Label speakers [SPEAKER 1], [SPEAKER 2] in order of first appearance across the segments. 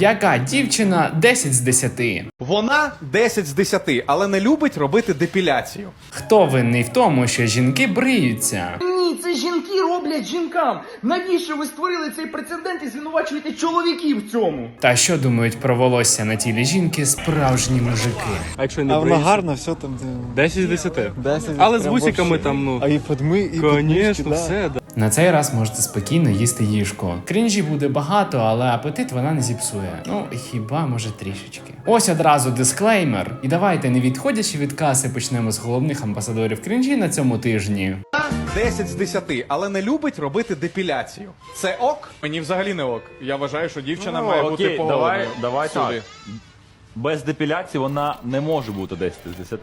[SPEAKER 1] Яка дівчина 10 з 10?
[SPEAKER 2] Вона 10 з 10, але не любить робити депіляцію.
[SPEAKER 1] Хто винний в тому, що жінки бриються?
[SPEAKER 3] Ні, це жінки роблять жінкам. Навіщо ви створили цей прецедент і звинувачуєте чоловіків в цьому?
[SPEAKER 1] Та що думають про волосся на тілі жінки справжні мужики?
[SPEAKER 4] А якщо не
[SPEAKER 5] А вона
[SPEAKER 4] бриється?
[SPEAKER 5] гарна, все там. де-
[SPEAKER 4] 10 з 10.
[SPEAKER 5] 10,
[SPEAKER 4] Але з
[SPEAKER 5] прям
[SPEAKER 4] вусиками
[SPEAKER 5] вообще.
[SPEAKER 4] там, ну.
[SPEAKER 5] А і подми, і
[SPEAKER 4] Конечно,
[SPEAKER 5] да.
[SPEAKER 4] все, да.
[SPEAKER 1] На цей раз можете спокійно їсти їжку. Крінжі буде багато, але апетит вона не зіпсує. Ну хіба може трішечки. Ось одразу дисклеймер. І давайте, не відходячи від каси, почнемо з головних амбасадорів крінжі на цьому тижні.
[SPEAKER 2] 10 з 10, але не любить робити депіляцію. Це ок? Мені взагалі не ок. Я вважаю, що дівчина
[SPEAKER 6] Ну,
[SPEAKER 2] має
[SPEAKER 6] окей,
[SPEAKER 2] бути поголеною.
[SPEAKER 6] давай, давай так. Без депіляції вона не може бути 10 з 10.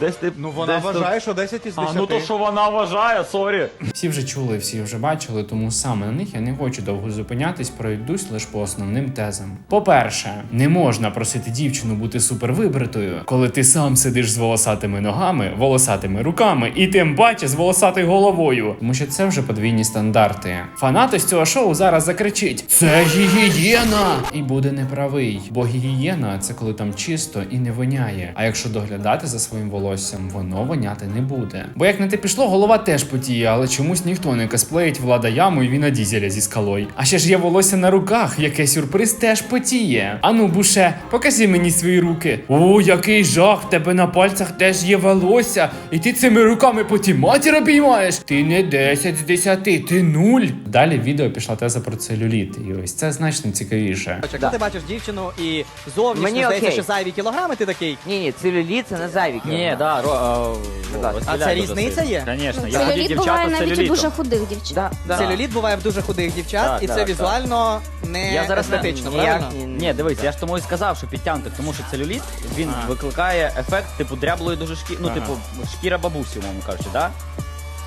[SPEAKER 6] Десь ти-
[SPEAKER 2] Ну вона
[SPEAKER 6] десь
[SPEAKER 2] вважає, що 10 із 10.
[SPEAKER 6] А, ну то що вона вважає, сорі.
[SPEAKER 1] Всі вже чули, всі вже бачили, тому саме на них я не хочу довго зупинятись, пройдусь лише по основним тезам. По-перше, не можна просити дівчину бути супервибритою, коли ти сам сидиш з волосатими ногами, волосатими руками і тим паче з волосатою головою, тому що це вже подвійні стандарти. Фанати з цього шоу зараз закричить: Це гігієна! І буде неправий, бо гігієна це коли там чисто і не воняє. А якщо доглядати за своїм волоссям, воно воняти не буде. Бо як на те пішло, голова теж потіє, але чомусь ніхто не косплеїть влада яму і віна дізеля зі скалою. А ще ж є волосся на руках, яке сюрприз теж потіє. Ану, буше, покажи мені свої руки. О, який жах! В тебе на пальцях теж є волосся, і ти цими руками потім матір обіймаєш. Ти не 10 з 10, ти нуль. Далі в відео пішла теза про целюліт, і ось це значно цікавіше.
[SPEAKER 7] Якщо ти бачиш дівчину і зовнішньо
[SPEAKER 8] Мені
[SPEAKER 7] здається,
[SPEAKER 8] окей.
[SPEAKER 7] що зайві кілограми, ти такий.
[SPEAKER 8] Ні, ні, целюліт це не зайві
[SPEAKER 6] Ні, да, ро,
[SPEAKER 8] да.
[SPEAKER 7] А це різниця є?
[SPEAKER 6] Звісно, я тоді
[SPEAKER 9] Целюліт
[SPEAKER 6] дівчата
[SPEAKER 9] буває
[SPEAKER 6] з
[SPEAKER 9] навіть у
[SPEAKER 6] целюлітом.
[SPEAKER 9] дуже худих дівчат.
[SPEAKER 8] Да, да.
[SPEAKER 7] Целюліт буває в дуже худих дівчат,
[SPEAKER 6] Так,
[SPEAKER 7] і
[SPEAKER 6] так,
[SPEAKER 7] це
[SPEAKER 6] так.
[SPEAKER 7] візуально не
[SPEAKER 6] Я зараз
[SPEAKER 7] естетично,
[SPEAKER 8] Ніяк
[SPEAKER 7] правильно?
[SPEAKER 8] ні-
[SPEAKER 6] Ні, дивись, я ж тому і сказав, що підтягнути, тому що целюліт він викликає ефект, типу, дряблої дуже шкіри. Ну, типу, шкіра бабусі, умовно кажучи, да?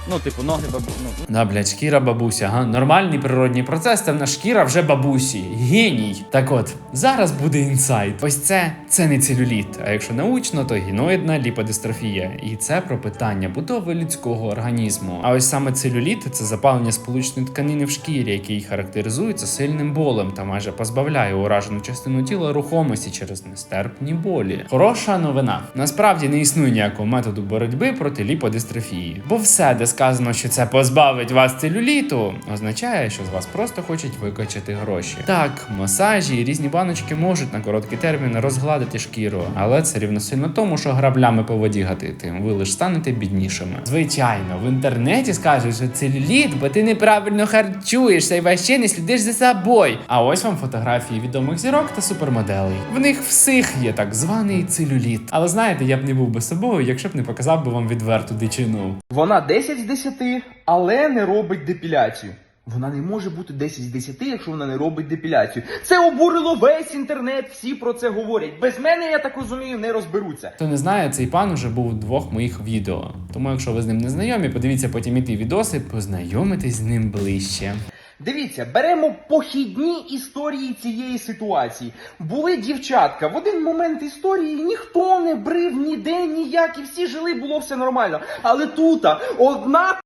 [SPEAKER 6] Ну, типу, ноги бабусі. Ну,
[SPEAKER 1] Да, блядь, шкіра бабуся, га? Нормальний природній процес, це в нас шкіра вже бабусі. Геній. Так от, зараз буде інсайт. Ось це це не целюліт. А якщо научно, то гіноїдна ліподистрофія. І це про питання будови людського організму. А ось саме целюліт це запалення сполучної тканини в шкірі, який характеризується сильним болем та майже позбавляє уражену частину тіла рухомості через нестерпні болі. Хороша новина. Насправді не існує ніякого методу боротьби проти ліподистрофії, бо все, де сказано, що це позбавить вас целюліту, означає, що з вас просто хочуть викачати гроші. Так, масажі і різні баночки можуть на короткий термін розгладити шкіру, але це рівносильно тому, що граблями по воді гатити. Ви лише станете біднішими. Звичайно, в інтернеті скажуть, що целюліт, бо ти неправильно харчуєшся і вообще не слідиш за собою. А ось вам фотографії відомих зірок та супермоделей. В них всіх є так званий целюліт. Але знаєте, я б не був би собою, якщо б не показав би вам відверту дичину.
[SPEAKER 3] Вона 10 з 10, але не робить депіляцію. Вона не може бути 10 з 10, якщо вона не робить депіляцію. Це обурило весь інтернет, всі про це говорять. Без мене, я так розумію, не розберуться.
[SPEAKER 1] Хто не знає, цей пан вже був у двох моїх відео. Тому, якщо ви з ним не знайомі, подивіться потім і ті відоси, познайомитись з ним ближче.
[SPEAKER 3] Дивіться, беремо похідні історії цієї ситуації. Були дівчатка. В один момент історії ніхто не брив ніде ніяк, і всі жили, було все нормально. Але тут одна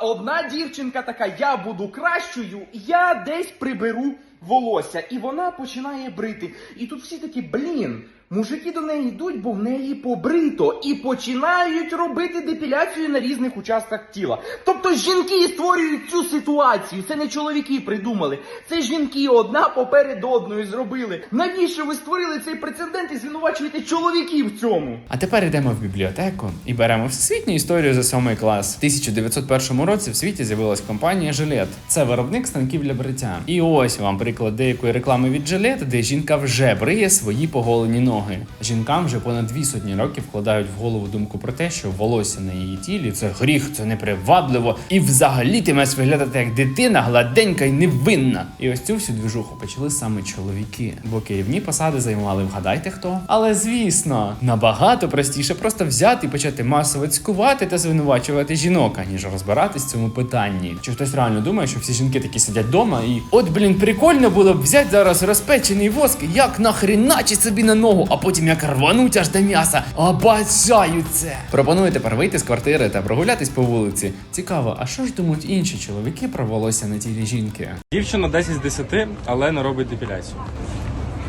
[SPEAKER 3] одна дівчинка така, я буду кращою, я десь приберу волосся. І вона починає брити. І тут всі такі, блін. Мужики до неї йдуть, бо в неї побрито, і починають робити депіляцію на різних участках тіла. Тобто жінки створюють цю ситуацію. Це не чоловіки придумали. Це жінки одна поперед одної зробили. Навіщо ви створили цей прецедент і звинувачуєте чоловіків в цьому?
[SPEAKER 1] А тепер йдемо в бібліотеку і беремо всесвітню історію за сьомий клас. В 1901 році в світі з'явилась компанія Жилет. Це виробник станків для бриття. І ось вам приклад деякої реклами від Жилет, де жінка вже бриє свої поголені ноги. Жінкам вже понад дві сотні років вкладають в голову думку про те, що волосся на її тілі це гріх, це непривабливо, і взагалі ти маєш виглядати як дитина, гладенька і невинна. І ось цю всю двіжуху почали саме чоловіки, бо керівні посади займали вгадайте хто. Але звісно, набагато простіше просто взяти і почати масово цькувати та звинувачувати жінок, аніж розбиратись в цьому питанні. Чи хтось реально думає, що всі жінки такі сидять вдома і от блін, прикольно було б взяти зараз розпечений воск, як нахреначить собі на ногу, а потім як рвануть аж до м'яса. Обожаю це! Пропоную тепер вийти з квартири та прогулятись по вулиці. Цікаво, а що ж думають інші чоловіки про волосся на тілі жінки?
[SPEAKER 4] Дівчина 10 з 10, але не робить депіляцію.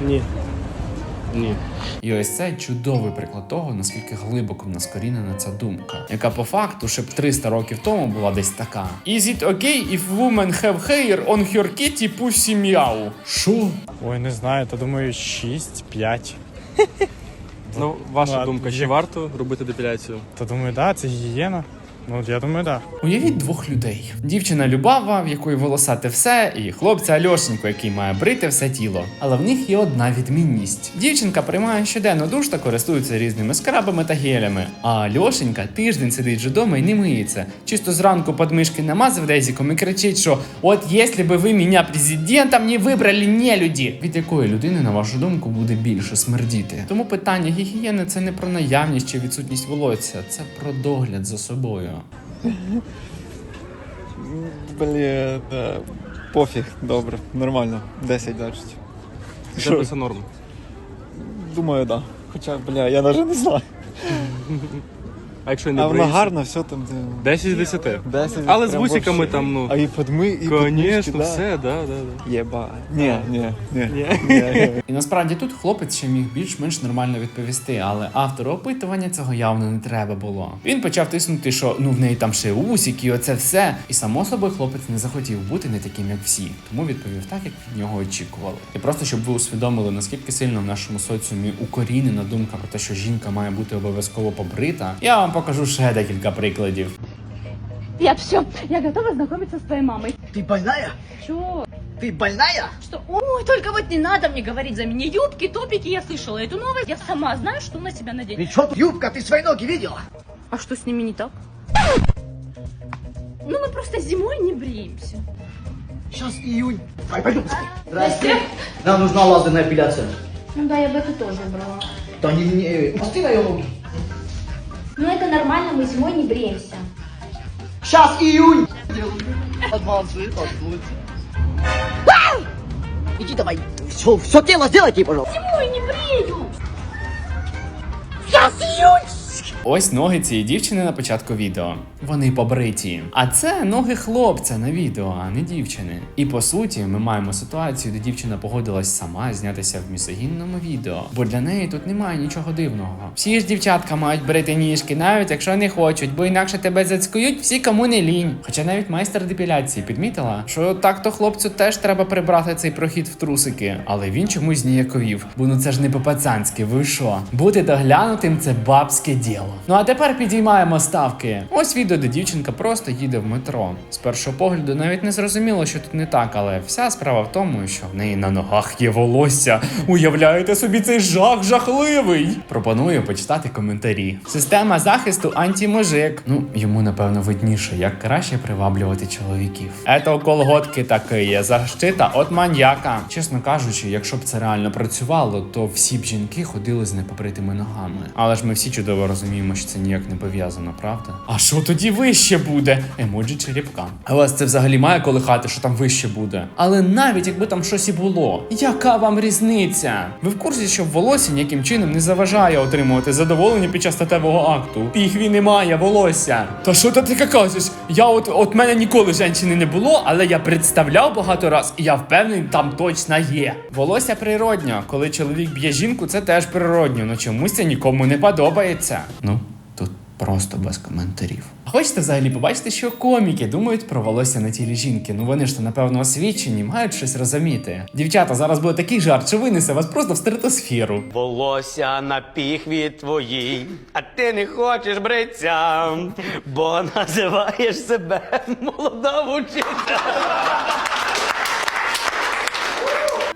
[SPEAKER 5] Ні. Ні.
[SPEAKER 1] І ось це чудовий приклад того, наскільки глибоко в нас корінена ця думка, яка по факту ще б 300 років тому була десь така. Is it okay if women have hair on her kitty pussy meow? Що?
[SPEAKER 5] Ой, не знаю, то думаю 6, 5.
[SPEAKER 4] Ну, ваша думка, чи варто робити депіляцію?
[SPEAKER 5] То думаю, да, це гігієна. Ну, я думаю, да.
[SPEAKER 1] Уявіть двох людей: дівчина Любава, в якої волосате все, і хлопця Альошенько, який має брити все тіло. Але в них є одна відмінність: дівчинка приймає щоденно душ та користується різними скрабами та гелями. А Альошенька тиждень сидить вдома і не миється. Чисто зранку подмишки намазав дезіком і кричить, що от якщо би ви мене президентом не вибрали не люди. Від якої людини, на вашу думку, буде більше смердіти? Тому питання гігієни це не про наявність чи відсутність волосся, це про догляд за собою.
[SPEAKER 5] Блін, да. пофіг, добре, нормально. 10 значить.
[SPEAKER 4] Це
[SPEAKER 5] Що?
[SPEAKER 4] це норм.
[SPEAKER 5] Думаю, да. Хоча, бля, я навіть не знаю.
[SPEAKER 4] А якщо не
[SPEAKER 5] А вона
[SPEAKER 4] бриється?
[SPEAKER 5] гарна, все там. де-
[SPEAKER 4] 10 з 10.
[SPEAKER 5] 10
[SPEAKER 4] Але з
[SPEAKER 5] прям
[SPEAKER 4] вусиками
[SPEAKER 5] вообще.
[SPEAKER 4] там, ну.
[SPEAKER 5] А і подми, і
[SPEAKER 4] Звісно,
[SPEAKER 5] да.
[SPEAKER 4] все, да, да, да.
[SPEAKER 5] Єба. Ні, ні, ні.
[SPEAKER 4] Ні.
[SPEAKER 5] Ні.
[SPEAKER 1] І насправді тут хлопець ще міг більш-менш нормально відповісти, але автору опитування цього явно не треба було. Він почав тиснути, що ну в неї там ще усік і оце все. І само собою хлопець не захотів бути не таким, як всі, тому відповів так, як від нього очікували. І просто щоб ви усвідомили, наскільки сильно в нашому соціумі укорінена думка про те, що жінка має бути обов'язково побрита. Я вам покажу ще декілька прикладів.
[SPEAKER 9] Я все, я готова знакомиться с твоей мамой.
[SPEAKER 7] Ти больная?
[SPEAKER 9] Чё?
[SPEAKER 7] Ти больная?
[SPEAKER 9] Что? Ой, только вот не надо мне говорить за меня. Юбки, топики, я слышала эту новость. Я сама знаю, что на себя надеть.
[SPEAKER 7] При чому тут юбка? Ти свої ноги видела?
[SPEAKER 9] А что с ними не так? Ну, мы просто зимой не бреемся.
[SPEAKER 7] Сейчас июнь. Давай, пойдем. Здрасте. Нам нужна лазерная эпиляция.
[SPEAKER 9] Ну да, я бы это тоже брала.
[SPEAKER 7] Да не, не, посты на ее ноги.
[SPEAKER 9] Но это нормально, мы зимой не бреемся.
[SPEAKER 7] Сейчас июнь. Откройте. Иди давай. Все, все тело сделайте, пожалуйста.
[SPEAKER 9] Зимой не бреюсь.
[SPEAKER 1] Ось ноги цієї дівчини на початку відео. Вони побриті. А це ноги хлопця на відео, а не дівчини. І по суті, ми маємо ситуацію, де дівчина погодилась сама знятися в місогінному відео, бо для неї тут немає нічого дивного. Всі ж дівчатка мають брити ніжки, навіть якщо не хочуть, бо інакше тебе зацькують всі, кому не лінь. Хоча навіть майстер депіляції підмітила, що так-то хлопцю теж треба прибрати цей прохід в трусики, але він чомусь ніяковів. Бо ну це ж не по-пацанськи, ви що? Бути доглянутим це бабське діло. Ну а тепер підіймаємо ставки. Ось відео, де дівчинка просто їде в метро. З першого погляду навіть не зрозуміло, що тут не так, але вся справа в тому, що в неї на ногах є волосся. Уявляєте собі цей жах жахливий. Пропоную почитати коментарі. Система захисту антимужик. Ну йому напевно видніше, як краще приваблювати чоловіків. Ето колготки таки є защита от маньяка. Чесно кажучи, якщо б це реально працювало, то всі б жінки ходили з непопритими ногами. Але ж ми всі чудово розуміємо, що це ніяк не пов'язано, правда? А що тоді вище буде? Емоджі черепка. А вас це взагалі має колихати, що там вище буде. Але навіть якби там щось і було, яка вам різниця? Ви в курсі, що волосся ніяким чином не заважає отримувати задоволення під час статевого акту. Піхві немає волосся. Та що ти таке кажеш? Я от от мене ніколи жінки не було, але я представляв багато раз, і я впевнений, там точно є. Волосся природньо. Коли чоловік б'є жінку, це теж природньо, але чомусь це нікому не подобається. Просто без коментарів. Хочете взагалі побачити, що коміки думають про волосся на тілі жінки? Ну вони ж то напевно освічені, мають щось розуміти. Дівчата, зараз буде такий жарт, що винесе вас просто в стратосферу.
[SPEAKER 10] Волосся на піхві твоїй, а ти не хочеш бриться, бо називаєш себе молода вчителя.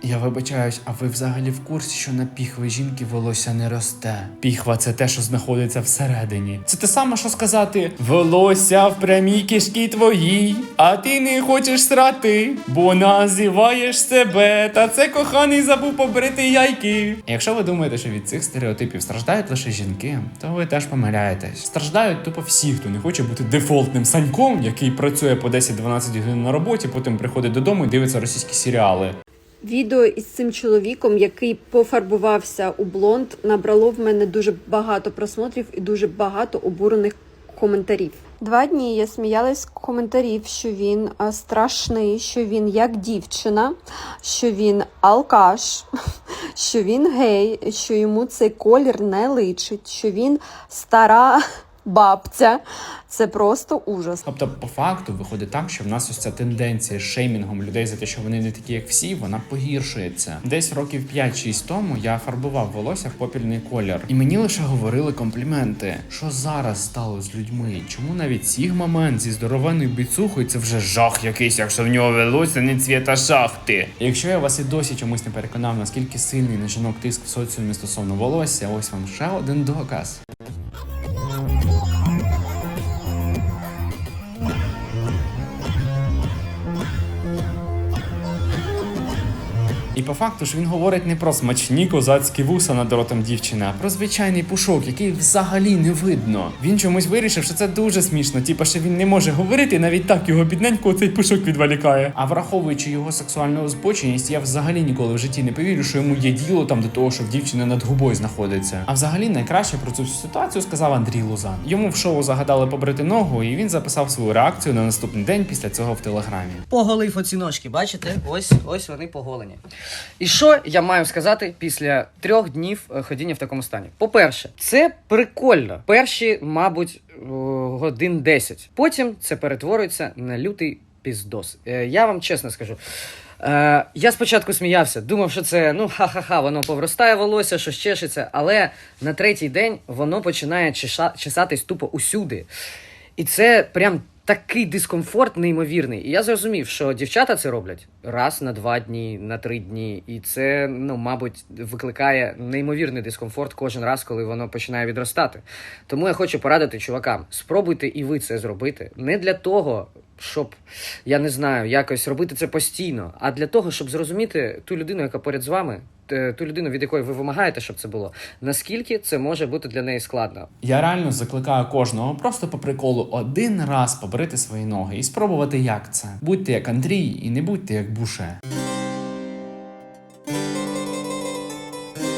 [SPEAKER 1] Я вибачаюсь, а ви взагалі в курсі, що на піхви жінки волосся не росте? Піхва це те, що знаходиться всередині. Це те саме, що сказати: волосся в прямій кишкі твоїй, а ти не хочеш срати, бо називаєш себе, та це коханий забув побрити яйки. Якщо ви думаєте, що від цих стереотипів страждають лише жінки, то ви теж помиляєтесь. Страждають тупо всі, хто не хоче бути дефолтним саньком, який працює по 10-12 годин на роботі, потім приходить додому і дивиться російські серіали.
[SPEAKER 11] Відео із цим чоловіком, який пофарбувався у блонд, набрало в мене дуже багато просмотрів і дуже багато обурених коментарів. Два дні я сміялась з коментарів, що він страшний, що він як дівчина, що він алкаш, що він гей, що йому цей колір не личить, що він стара бабця. Це просто ужас.
[SPEAKER 1] Тобто, по факту виходить так, що в нас ось ця тенденція з шеймінгом людей за те, що вони не такі, як всі, вона погіршується. Десь років 5-6 тому я фарбував волосся в попільний колір, і мені лише говорили компліменти. Що зараз стало з людьми? Чому навіть Сігма Мен зі здоровенною біцухою це вже жах якийсь, якщо в нього волосся не цвіта шахти. Якщо я вас і досі чомусь не переконав, наскільки сильний на жінок тиск в соціумі стосовно волосся, ось вам ще один доказ. І по факту ж він говорить не про смачні козацькі вуса над ротом дівчини, а про звичайний пушок, який взагалі не видно. Він чомусь вирішив, що це дуже смішно, типа що він не може говорити, навіть так його бідненько цей пушок відволікає. А враховуючи його сексуальну озбоченість, я взагалі ніколи в житті не повірю, що йому є діло там до того, що в дівчини над губою знаходиться. А взагалі найкраще про цю ситуацію сказав Андрій Лузан. Йому в шоу загадали побрити ногу, і він записав свою реакцію на наступний день після цього в телеграмі.
[SPEAKER 8] Поголив оці ножки, бачите? Ось ось вони поголені. І що я маю сказати після трьох днів е, ходіння в такому стані? По-перше, це прикольно. Перші, мабуть, годин 10. Потім це перетворюється на лютий піздос. Е, Я вам чесно скажу. Е, я спочатку сміявся, думав, що це ну ха-ха-ха, воно повростає волосся, що чешеться, але на третій день воно починає чеша- чесатись тупо усюди. І це прям такий дискомфорт неймовірний. І я зрозумів, що дівчата це роблять раз на два дні, на три дні. І це, ну, мабуть, викликає неймовірний дискомфорт кожен раз, коли воно починає відростати. Тому я хочу порадити чувакам: спробуйте і ви це зробити. Не для того, щоб я не знаю, якось робити це постійно, а для того, щоб зрозуміти ту людину, яка поряд з вами, ту людину, від якої ви вимагаєте, щоб це було, наскільки це може бути для неї складно.
[SPEAKER 1] Я реально закликаю кожного просто по приколу один раз побрити свої ноги і спробувати, як це. Будьте як Андрій і не будьте як Буше.